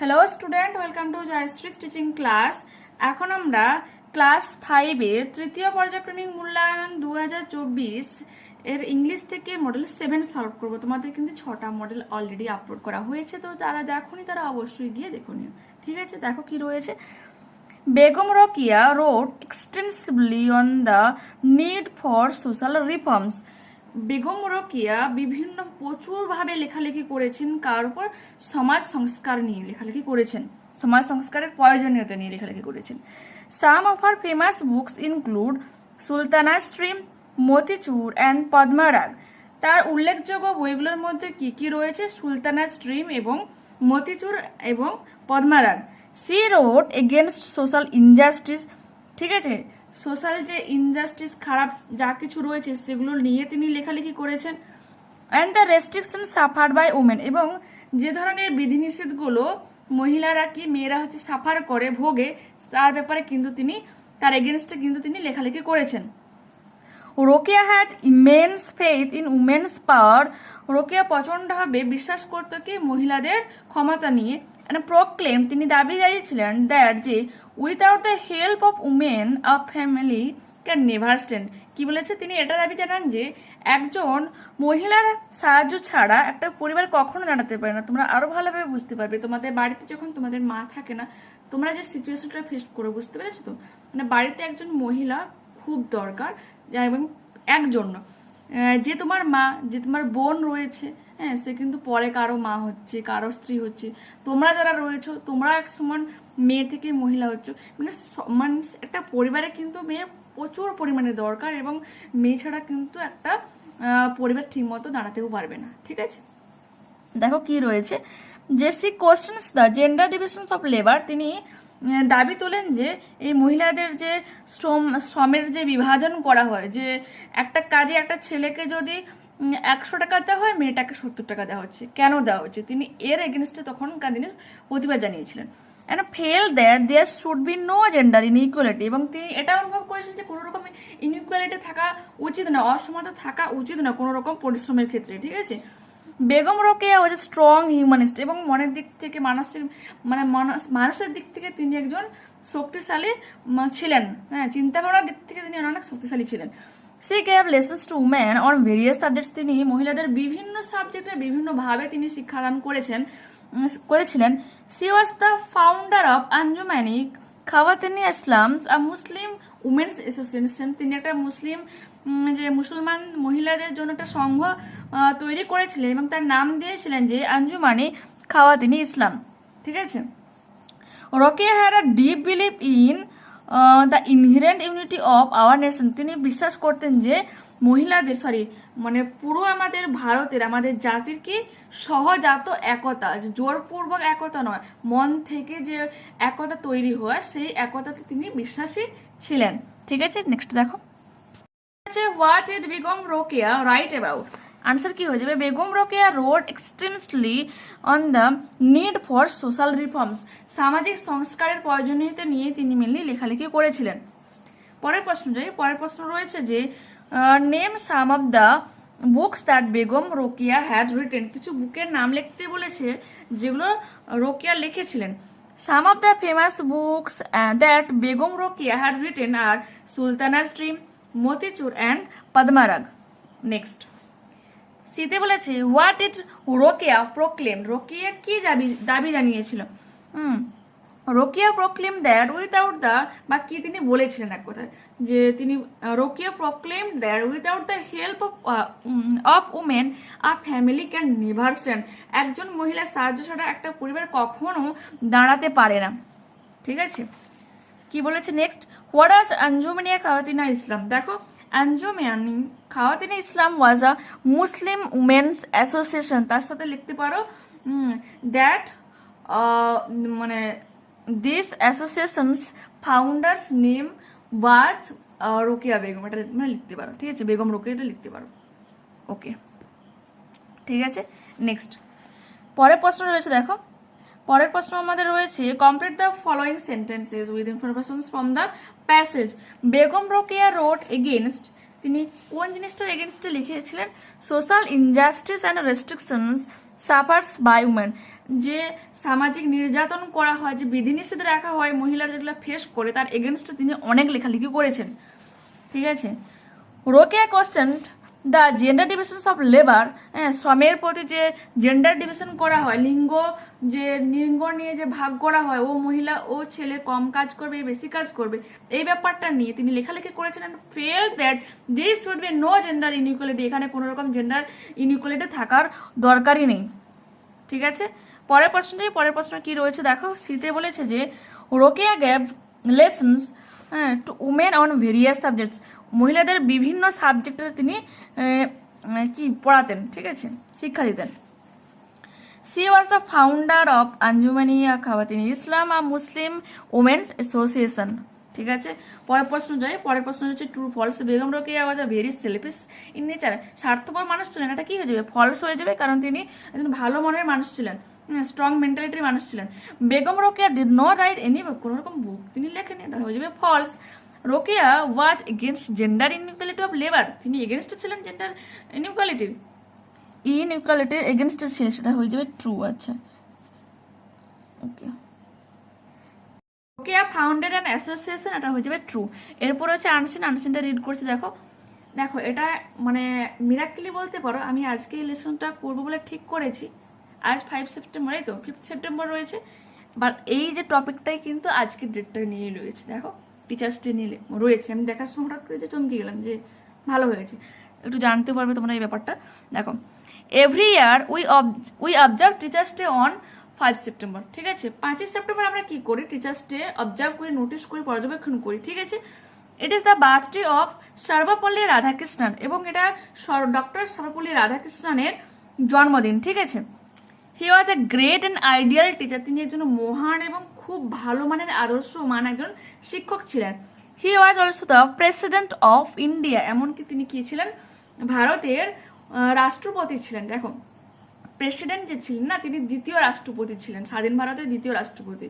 Hello student welcome to Jayashree teaching class এখন আমরা class ফাইভের তৃতীয় পর্যায়ক্রমিক মূল্যায়ন দু হাজার চব্বিশ এর ইংলিশ থেকে মডেল সেভেন সলভ করব। তোমাদের কিন্তু ছটা মডেল অলরেডি আপলোড করা হয়েছে, তো তারা দেখোনি তারা অবশ্যই গিয়ে দেখো ঠিক আছে? দেখো কি রয়েছে। Begum Rokeya wrote extensively on the need for social reforms Begum Rokeya বিভিন্ন প্রচুরভাবে লেখালেখি করেছেন, কার উপর? সমাজ সংস্কার নিয়ে লেখালেখি করেছেন। সমাজ সংস্কারের প্রয়োজনীয়তা নিয়ে লেখালেখি করেছেন। Some of are famous books include Sultana dream Matichur and Padmarag. তার উল্লেখযোগ্য বইগুলোর মধ্যে কি কি রয়েছে? সুলতানা স্ট্রিম এবং মতিচুর এবং Padmarag. She wrote against social injustice ঠিক আছে? সোশ্যাল যে ইনজাস্টিস খারাপ যা কিছু রয়েছে, সেগুলো নিয়ে তিনি লেখালেখি করেছেন। And the restriction suffer by women এবং যে ধরনের বিধিনিষেধগুলো মহিলারা কি মেয়েরা হচ্ছে সাফার করে, ভোগে, তার ব্যাপারে কিন্তু তিনি, তার এগেনস্টে কিন্তু তিনি লেখালেখি করেছেন। Rokeya had immense faith in women's power Rokeya প্রচণ্ডভাবে বিশ্বাস করত কি মহিলাদের ক্ষমতা নিয়ে। প্রক্লেম তিনি দাবি জানিয়েছিলেন দ্যাট যে without the help of women a family can never stand কি বলেছে? তিনি এটা দাবি জানান যে, একজন মহিলার সাহায্য ছাড়া একটা পরিবার কখনো দাঁড়াতে পারে না। তোমরা আরও ভালোভাবে বুঝতে পারবে। তোমাদের বাড়িতে যখন তোমাদের মা থাকে না, তোমরা যে সিচুয়েশনটা ফেস করো, বুঝতে পেরেছ তো? মানে বাড়িতে একজন মহিলা খুব দরকার এবং একজন যে তোমার মা, যে তোমার বোন রয়েছে হ্যাঁ সে কিন্তু পরে কারও মা হচ্ছে, কারও স্ত্রী হচ্ছে। তোমরা যারা রয়েছো, তোমরা এক সমান মেয়ে থেকে মহিলা হচ্ছে। মানে স- মানে একটা পরিবারে কিন্তু মেয়ের প্রচুর পরিমাণে দরকার এবং মেয়ে ছাড়া কিন্তু একটা পরিবার ঠিকমতো দাঁড়াতেও পারবে না, ঠিক আছে? দেখো কি রয়েছে। She questions the gender divisions of labour তিনি দাবি তোলেন যে এই মহিলাদের যে শ্রম, শ্রমের যে বিভাজন করা হয়, যে একটা কাজে একটা ছেলেকে যদি একশো টাকা দেওয়া হয়, মেয়েটাকে সত্তর টাকা দেওয়া হচ্ছে। কেন দেওয়া হচ্ছে? তিনি এর এগেনস্টে তখনকার দিনে প্রতিবাদ জানিয়েছিলেন। And felt that there should be no gender inequality এবং তিনি এটা অনুভব করেছিলেন যে কোনো রকম ইনইকুয়ালিটি থাকা উচিত না অসমানতা থাকা উচিত না কোনো রকম পরিশ্রমের ক্ষেত্রে, ঠিক আছে? Begum Rokeya was a strong humanist এবং মনের দিক থেকে মানসিক মানে মানস- মানুষের দিক থেকে তিনি একজন শক্তিশালী ছিলেন। হ্যাঁ চিন্তাভাবনার দিক থেকে তিনি অনেক শক্তিশালী ছিলেন। She gave lessons to woman on various subjects তিনি মহিলাদের বিভিন্ন সাবজেক্টে বিভিন্নভাবে তিনি শিক্ষাদান করেছেন করেছিলেন। She was the founder of Anjumane Khawatine Islam a Muslim women's association তিনি একটা মুসলিম যে মুসলমান মহিলাদের জন্য একটা সংঘ তৈরি করেছিলেন এবং তার নাম দিয়েছিলেন যে আঞ্জুমানি খাওয়াতিনি ইসলাম ঠিক আছে? Rokeya had a deep belief in the inherent unity of our nation তিনি বিশ্বাস করতেন যে মহিলাদের সরি মানে পুরো আমাদের ভারতের, আমাদের জাতির কি সহজাত একতা জোরপূর্বক একতা নয়, মন থেকে যে একতা তৈরি হয়, সেই একতাতে তিনি বিশ্বাসী ছিলেন। ঠিক আছে নেক্সট দেখো। আছে what it Begum Rokeya write about answer কি হয়ে যাবে? Begum Rokeya wrote extensively on the need for social reforms সামাজিক সংস্কারের প্রয়োজনীয়তা নিয়ে তিনি মেনলি লেখালেখি করেছিলেন। পরের প্রশ্ন যাই। পরের প্রশ্ন রয়েছে যে name some of the books that Begum Rokeya had written কিছু বুকের নাম লিখতে বলেছে যেগুলো রোকিয়া লিখেছিলেন। Some of the famous books that Begum Rokeya had written R Sultana dream Motichur and Padmarag next সিতে বলেছে what it Rokeya proclaim Rokeya কি দাবি দাবি জানিয়েছিল? হুম, Rokeya proclaim that without the বা কি তিনি বলেছিলেন এক কথায়? যে তিনি, Rokeya proclaim that without the help of of women a family can never stand একজন মহিলার সাহায্য ছাড়া একটা পরিবার কখনো দাঁড়াতে পারে না। ঠিক আছে? কি বলেছে নেক্সট হোয়াট আজ আঞ্জুমানিয়া খাওয়াতিনা ইসলাম দেখো আঞ্জুমানি খাওয়াতিনা ইসলাম ওয়াজ আ মুসলিম উমেন্স অ্যাসোসিয়েশন। তার সাথে লিখতে পারো দ্যাট মানে this associations founders name was Rokeya Begum. এটা মানে লিখতে পারো, ঠিক আছে? বেগম রোকিয়া, এটা লিখতে পারো। ওকে ঠিক আছে? নেক্সট পরের প্রশ্ন রয়েছে, দেখো। পরের প্রশ্ন আমাদের রয়েছে complete the following sentences with information from the passage Begum Rokeya wrote against তিনি কোন জিনিসটার এগেনস্টে লিখেছিলেন? Social injustice and restrictions suffers by women যে সামাজিক নির্যাতন করা হয়, যে বিধিনিষেধ রাখা হয়, মহিলারা যেগুলো ফেস করে, তার এগেনস্টে তিনি অনেক লেখালেখি করেছেন। ঠিক আছে? Rokeya question the gender division of labour হ্যাঁ শ্রমের প্রতি যে জেন্ডার ডিভিশন করা হয়, লিঙ্গ যে, লিঙ্গ নিয়ে যে ভাগ করা হয়, ও মহিলা ও ছেলে কম কাজ করবে, বেশি কাজ করবে, এই ব্যাপারটা নিয়ে তিনি লেখালেখি করেছেন felt that this should be no gender inequality এখানে কোনো রকম জেন্ডার ইনইকুয়ালিটি থাকার দরকারই নেই। ঠিক আছে? পরের প্রশ্নটাই পরের প্রশ্ন কি রয়েছে? দেখো শীতে বলেছে যে, Rokeya gave lessons to women on various subjects মহিলাদের বিভিন্ন সাবজেক্টে তিনি কি পড়াতেন, ঠিক আছে? শিক্ষা দিতেন। She was the founder of Anjumania Khawatin Islam R Muslim women's association ঠিক আছে? পরের প্রশ্ন যাই, পরের প্রশ্ন হচ্ছে true false Begum Rokeya was a very selfish in nature স্বার্থপর মানুষ ছিলেন, এটা কি হয়ে যাবে? ফলস হয়ে যাবে কারণ তিনি একজন ভালো মনের মানুষ ছিলেন স্ট্রং মেন্টালিটির মানুষ ছিলেন। Begum Rokeya did not write any কোনো রকম বুক তিনি লেখেন এটা হয়ে যাবে false Rokeya was against gender inequality of labour. তিনি এগেনস্ট ছিলেন জেন্ডার ইনইকুয়ালিটির ইনইকুয়ালিটির এগেনস্টে ছিলেন, সেটা হয়ে যাবে ট্রু আচ্ছা। Okay. Okay founded and association, এটা হয়ে যাবে ট্রু। এরপর হচ্ছে আনসিন, আনসিনটা রিড করছি, দেখো। দেখো, এটা মানে মিরাক্কেলি বলতে পারো, আমি আজকে এই লেসনটা করব বলে ঠিক করেছি। আজ ফাইভ সেপ্টেম্বরই তো ফিফথ সেপ্টেম্বর রয়েছে। বাট এই যে টপিকটাই কিন্তু আজকের ডেটটা নিয়ে রয়েছে, দেখো। টিচার্স ডে নিয়ে রয়েছে। আমি দেখার সময় হঠাৎ করে যে চমকে গেলাম যে ভালো হয়েছে একটু জানতে পারবে তোমরা এই ব্যাপারটা। দেখো every year we of we observe teachers day on five September ঠিক আছে? পাঁচই সেপ্টেম্বর আমরা কি করি? টিচার্স ডে অবজার্ভ করি নোটিস করি, পর্যবেক্ষণ করি, ঠিক আছে? It is the birthday of Sarvepalli Radhakrishnan এবং এটা ডক্টর সর্বপল্লী রাধাকৃষ্ণনের জন্মদিন, ঠিক আছে? He was a great and ideal teacher তিনি একজন মহান এবং খুব ভালো মানের আদর্শ মান একজন শিক্ষক ছিলেন। He was also the president of India এমনকি তিনি কি ছিলেন? ভারতের রাষ্ট্রপতি ছিলেন। দেখো প্রেসিডেন্ট যে ছিলেন না, তিনি দ্বিতীয় রাষ্ট্রপতি ছিলেন, স্বাধীন ভারতের দ্বিতীয় রাষ্ট্রপতি।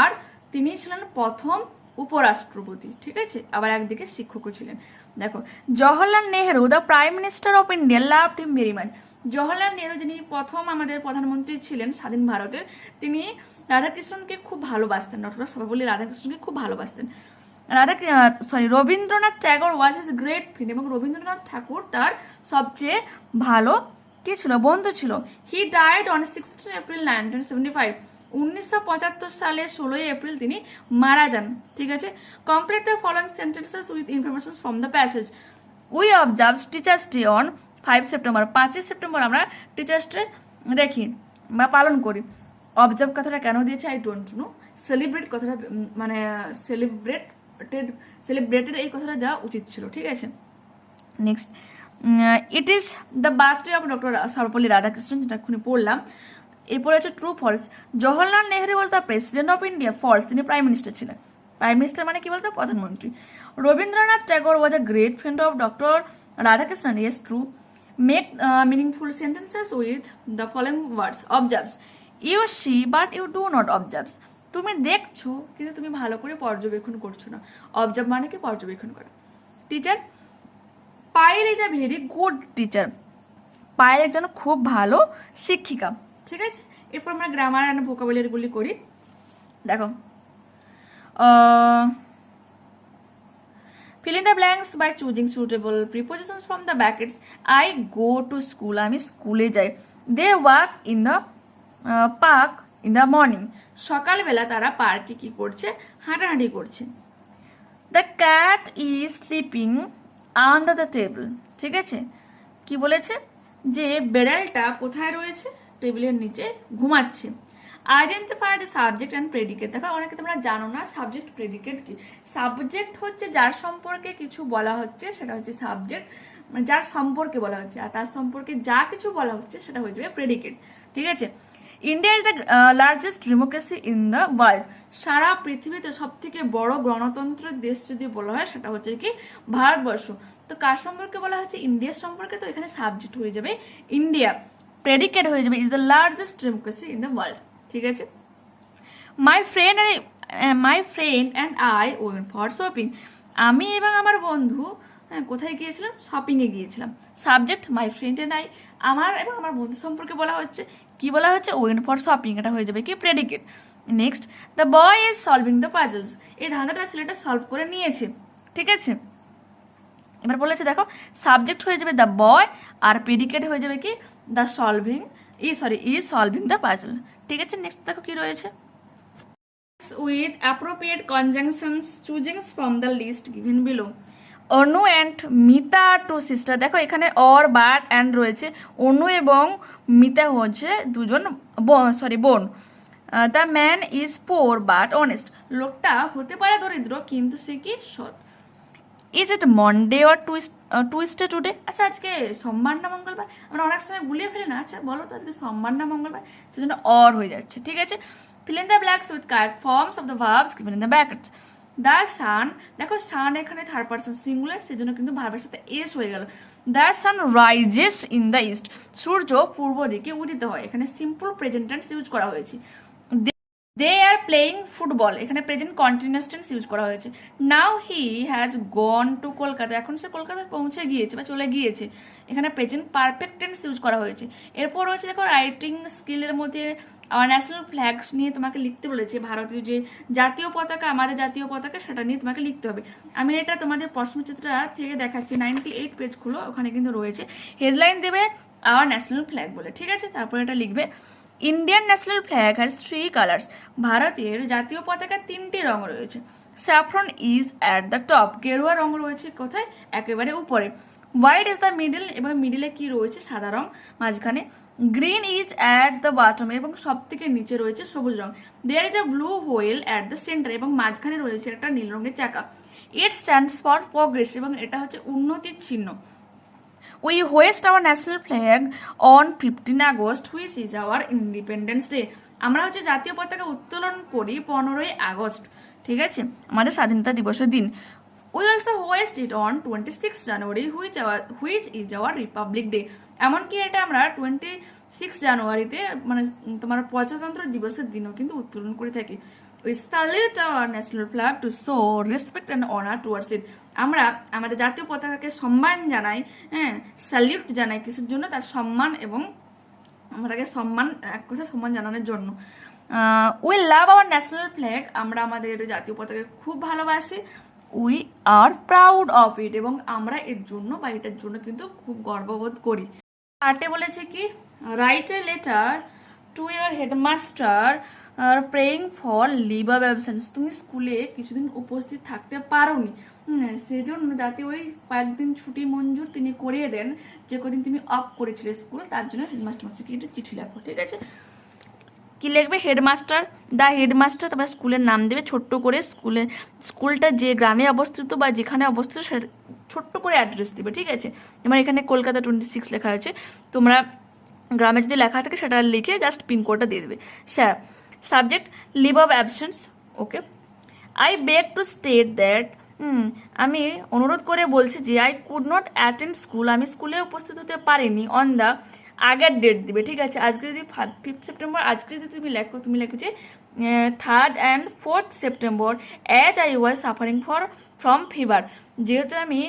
আর তিনি ছিলেন প্রথম উপরাষ্ট্রপতি, ঠিক আছে? আবার একদিকে শিক্ষকও ছিলেন। দেখো, Jawaharlal Nehru the prime minister of India love him very much Jawaharlal Nehru যিনি প্রথম আমাদের প্রধানমন্ত্রী ছিলেন, স্বাধীন ভারতের, তিনি রাধাকৃষ্ণনকে খুব ভালোবাসতেন, ডক্টর সর্বপল্লী রাধাকৃষ্ণনকে খুব ভালোবাসতেন। Radha sorry Rabindranath Tagore was is great friend এবং রবীন্দ্রনাথ ঠাকুর তার সবচেয়ে ভালো কি ছিল? বন্ধু ছিল। He died on sixteen April nineteen seventy five উনিশশো পঁচাত্তর সালে ষোলোই এপ্রিল তিনি মারা যান, ঠিক আছে? Complete the following sentences with information from the passage we observe teachers day on five September পাঁচই সেপ্টেম্বর আমরা টিচার্স ডে দেখি বা পালন করি। অবজার্ভ কথাটা কেন দিয়েছে? আই ডোন্ট নো সেলিব্রেট কথাটা মানে সেলিব্রেটেড সেলিব্রেটেড এই কথাটা দেওয়া উচিত ছিল, ঠিক আছে? Next it is the birthday of doctor Sarvepalli Radhakrishnan যেটা এক্ষুনি পড়লাম। এরপরে হচ্ছে true false Jawaharlal Nehru was the president of India false তিনি প্রাইম মিনিস্টার ছিলেন। প্রাইম মিনিস্টার মানে কি বলতো? প্রধানমন্ত্রী। Rabindranath Tagore was a great friend of doctor Radhakrishnan yes true make meaningful sentences with the following words observes you see but you do not observes তুমি দেখছ, কিন্তু তুমি ভালো করে পর্যবেক্ষণ করছ না। অবজার্ভ মানে কি? পর্যবেক্ষণ করা। Teacher Payel is a very good teacher Payel একজন খুব ভালো শিক্ষিকা। ঠিক আছে? এরপর আমরা গ্রামার অ্যান্ড ভোকাবুলারিগুলি করি। দেখো fill in the blanks by choosing suitable prepositions from the brackets. I go to school, আমি স্কুলে যাই। They walk in the park in the morning. সকালবেলা তারা পার্কে কি করছে? হাঁটাহাঁটি করছে। The cat is sleeping under the table. ঠিক আছে? কি বলেছে? যে বেড়ালটা কোথায় রয়েছে? টেবিলের নিচে ঘুমাচ্ছে। Identify the subject and predicate দেখো, অনেকে তোমরা জানো না সাবজেক্ট প্রেডিকেট কি? সাবজেক্ট হচ্ছে যার সম্পর্কে কিছু বলা হচ্ছে, সেটা হচ্ছে সাবজেক্ট মানে যার সম্পর্কে বলা হচ্ছে, আর তার সম্পর্কে যা কিছু বলা হচ্ছে, সেটা হয়ে যাবে প্রেডিকেট ঠিক আছে? India is the largest democracy in the world সারা পৃথিবীতে সব থেকে বড় গণতন্ত্রের দেশ যদি বলা হয়, সেটা হচ্ছে কি ভারতবর্ষ। তো কার সম্পর্কে বলা হচ্ছে? ইন্ডিয়ার সম্পর্কে। তো এখানে সাবজেক্ট হয়ে যাবে ইন্ডিয়া প্রেডিকেট হয়ে যাবে। Is the largest democracy in the world ঠিক আছে? My friend my friend and I went for shopping আমি এবং আমার বন্ধু হ্যাঁ কোথায় গিয়েছিলাম? শপিংয়ে গিয়েছিলাম। সাবজেক্ট মাই ফ্রেন্ডে নাই আমার এবং আমার বন্ধু সম্পর্কে বলা হচ্ছে। কি বলা হচ্ছে? ওয়েন ফর শপিং এটা হয়ে যাবে কি? Predicate next the boy is solving the puzzles এই ধাঁধাটা ছেলেটা সলভ করে নিয়েছে, ঠিক আছে? এবার বলেছে, দেখো সাবজেক্ট হয়ে যাবে দ্য বয় আর প্রেডিকেট হয়ে যাবে কি? The solving is sorry is solving the puzzle ঠিক আছে? নেক্সট দেখো কি রয়েছে? With appropriate conjunctions choosing from the list given below. Anu and Mita two sister দেখো, এখানে অর বাট অ্যান্ড রয়েছে। অনু এবং মিতা হচ্ছে দুজন সরি বোন। The man is poor but honest লোকটা হতে পারে দরিদ্র, কিন্তু সে কি সৎ। Is it Monday or Tuesday Tuesday today আচ্ছা আজকে সোমবার না মঙ্গলবার? আমরা অনেক সময় গুলিয়ে ফেলি না। আচ্ছা বলো তো, আজকে সোমবার না মঙ্গলবার? সেজন্য অর হয়ে যাচ্ছে, ঠিক আছে? Fill in the blanks with correct forms of the verbs given in the brackets the sun, দেখো সান এখানে থার্ড পার্সন সিঙ্গুলার সেজন্য কিন্তু ভার্বের সাথে এস হয়ে গেল। The sun rises in the east সূর্য পূর্ব দিকে উদিত হয়। এখানে সিম্পল প্রেজেন্ট টেন্স ইউজ করা হয়েছে। দে আর প্লেয়িং ফুটবল এখানে প্রেজেন্ট কন্টিনিউয়াস টেন্স ইউজ করা হয়েছে। Now he has gone to Kolkata এখন সে কলকাতায় পৌঁছে গিয়েছে বা চলে গিয়েছে। এখানে প্রেজেন্ট পারফেক্ট টেন্স ইউজ করা হয়েছে। এরপর রয়েছে দেখো রাইটিং স্কিলের মধ্যে ন্যাশনাল ফ্ল্যাগস নিয়ে তোমাকে লিখতে বলেছে ভারতীয় যে জাতীয় পতাকা, আমাদের জাতীয় পতাকা, সেটা নিয়ে তোমাকে লিখতে হবে। আমি এটা তোমাদের প্রশ্নচিত্রটা থেকে দেখাচ্ছি। নাইনটি এইট পেজ খুলো, ওখানে কিন্তু রয়েছে। হেডলাইন দেবে আওয়ার ন্যাশনাল ফ্ল্যাগ বলে। ঠিক আছে? তারপরে এটা লিখবে। Indian national flag has three colours ভারতের জাতীয় পতাকার তিনটি রং রয়েছে। Saffron is at the top গেরুয়া রং রয়েছে কোথায়? একেবারে উপরে। হোয়াইট ইজ দ্য মিডিল এবং মিডিলে কি রয়েছে? সাদা রং। মাঝখানে green is at the bottom এবং সব থেকে নিচে রয়েছে সবুজ রং। There is a blue wheel at the centre এবং মাঝখানে রয়েছে একটা নীল রঙের চাকা। ইট স্ট্যান্ডস ফর প্রগ্রেস এবং এটা হচ্ছে উন্নতির চিহ্ন। We hoist our national flag on fifteen August which is our independence day আমরা হচ্ছে জাতীয় পতাকা উত্তোলন করি পনেরোই আগস্ট ঠিক আছে? আমাদের স্বাধীনতা দিবসের দিন। We also hoist it on twenty six January which our which is our republic day এমনকি এটা আমরা টোয়েন্টি সিক্স জানুয়ারিতে মানে তোমার প্রজাতন্ত্র দিবসের দিনও কিন্তু উত্তোলন করে থাকি। We salute our national flag to show respect and honour towards it আমরা আমাদের জাতীয় পতাকাকে সম্মান জানাই হ্যাঁ স্যালিউট জানাই কিসের জন্য? তার সম্মান এবং আমরাকে সম্মান, এক কথা সম্মান জানানোর জন্য। We love our national flag আমরা আমাদের জাতীয় পতাকা খুব ভালোবাসি। We are proud of it এবং আমরা এর জন্য বা এটার জন্য কিন্তু খুব গর্ববোধ করি। পার্টে বলেছে কি? Write a letter to your headmaster are praying for leave of absence তুমি স্কুলে কিছুদিন উপস্থিত থাকতে পারো পারোনি সেজন্য যাতে ওই কয়েকদিন ছুটি মঞ্জুর তিনি করিয়ে দেন, যে কদিন তুমি অফ করেছিলে স্কুল তার জন্য হেডমাস্টার মাস্টারকে একটা চিঠি লেখো, ঠিক আছে? কি লিখবে? হেডমাস্টার দ্য হেডমাস্টার তারপর স্কুলের নাম দেবে, ছোট্ট করে স্কুলে, স্কুলটা যে গ্রামে অবস্থিত বা যেখানে অবস্থিত সে ছোট্ট করে অ্যাড্রেস দেবে, ঠিক আছে? যেমন এখানে কলকাতা টোয়েন্টি সিক্স লেখা আছে, তোমরা গ্রামে যদি লেখা থাকে সেটা লিখে জাস্ট পিনকোডটা দিয়ে দেবে। Sir subject leave of absence okay I beg to state that আমি অনুরোধ করে বলছি যে I could not attend school আমি স্কুলে উপস্থিত হতে পারিনি অন দ্য আগের ডেট দিবে, ঠিক আছে? আজকে যদি ফিফথ সেপ্টেম্বর আজকে যদি তুমি লেখো তুমি লেখো যে third and fourth September as I was suffering for from fever যেহেতু আমি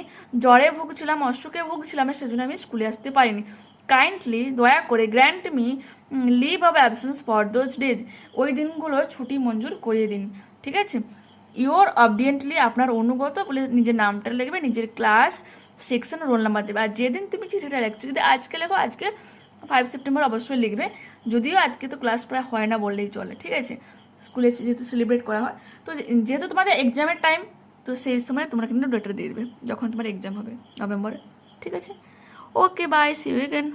জ্বরে ভুগছিলাম, অসুখে ভুগছিলাম, সেজন্য আমি স্কুলে আসতে পারিনি। কাইন্ডলি দয়া করে grant me leave of absence for those days ওই দিনগুলো ছুটি মঞ্জুর করিয়ে দিন, ঠিক আছে? ইওর অবডিয়েন্টলি আপনার অনুগত বলে নিজের নামটা লিখবে, নিজের ক্লাস সেকশন রোল নাম্বার দেবে। আর যেদিন তুমি চিঠিটা লেখছো, যদি আজকে লেখো, আজকে ফাইভ সেপ্টেম্বর অবশ্যই লিখবে। যদিও আজকে তো ক্লাস প্রায় হয় না বললেই চলে, ঠিক আছে? স্কুলে যেহেতু সেলিব্রেট করা হয়, তো যেহেতু তোমাদের এক্সামের টাইম তো সেই সময় তোমরা কিন্তু ডেটা দিয়ে দেবে, যখন তোমার এক্সাম হবে, নভেম্বরে, ঠিক আছে? Okay bye see you again